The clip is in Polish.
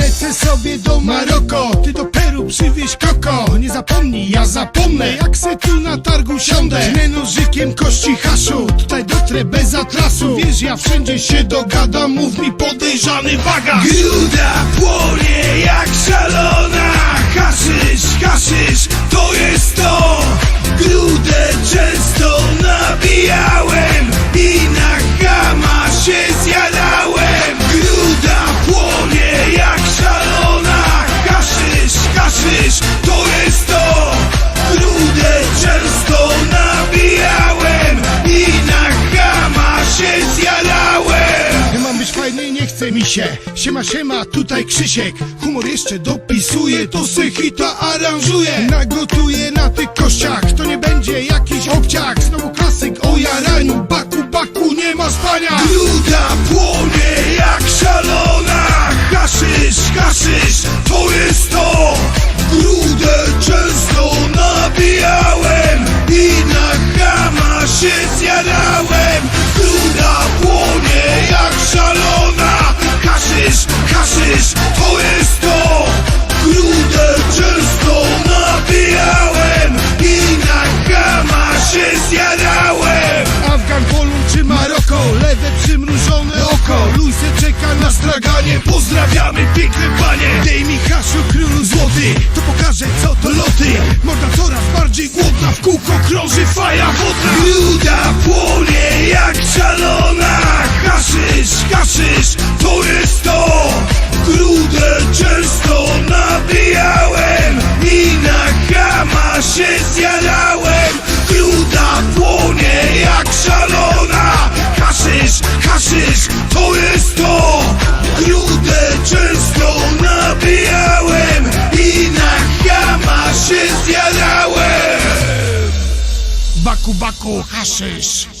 Lecę sobie do do Przywieź koko? Nie zapomnij, ja zapomnę, jak se tu na targu siądę. Tnę nożykiem kości haszu, tutaj dotrę bez atrasu. Wiesz, ja wszędzie się dogadam, mów mi podejrzany bagaż. Gruda płonie jak szalona. Haszysz, haszysz, chce mi się. Siema, siema, tutaj Krzysiek. Humor jeszcze dopisuje, to se hita aranżuje. Nagotuję na tych kościach To nie będzie jakiś obciach przymrużone oko. Luise czeka na straganie. Pozdrawiamy piękne panie. Dej mi haszu królu złoty. To pokażę co to loty. Morda coraz bardziej głodna. W kółko krąży faja wodna. Gruda płonie Baku, baku, haszysz